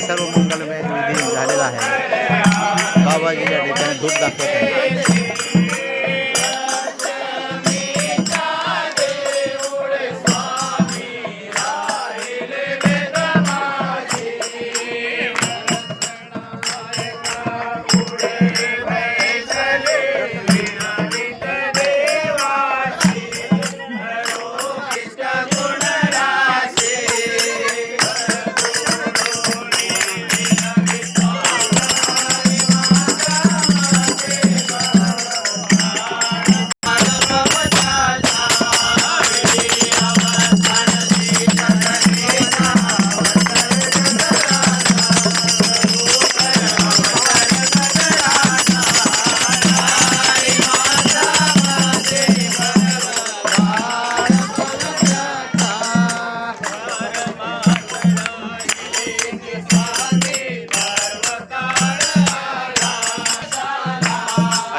सर्व मंगलमय विधी झालेला आहे. बाबाजीच्या ठिकाणी धूप दाखवत आहे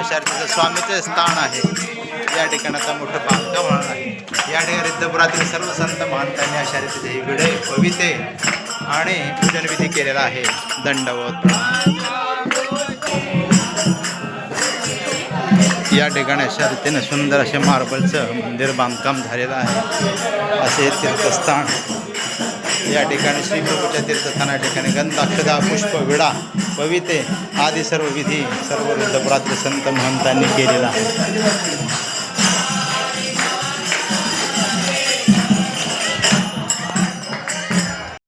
अशा स्वामीचं स्वामीचे स्थान आहे. या ठिकाणाचा मोठं बांधकाम म्हणून आहे. या ठिकाणी रिद्धपुरातील सर्व संत महंतांनी अशा रीतीचे ही विडे पविते आणि पूजनविधी केलेला आहे. दंडवत. या ठिकाणी अशा रीतीने सुंदर असे मार्बलचं मंदिर बांधकाम झालेलं आहे. असे तीर्थस्थान. या ठिकाणी श्रीप्रभूच्या तीर्थस्थाना ठिकाणी गंध अक्षदा पुष्प विडा पविते आदी सर्व विधी सर्व वृद्धपुरातील संत महंतांनी केलेला आहे.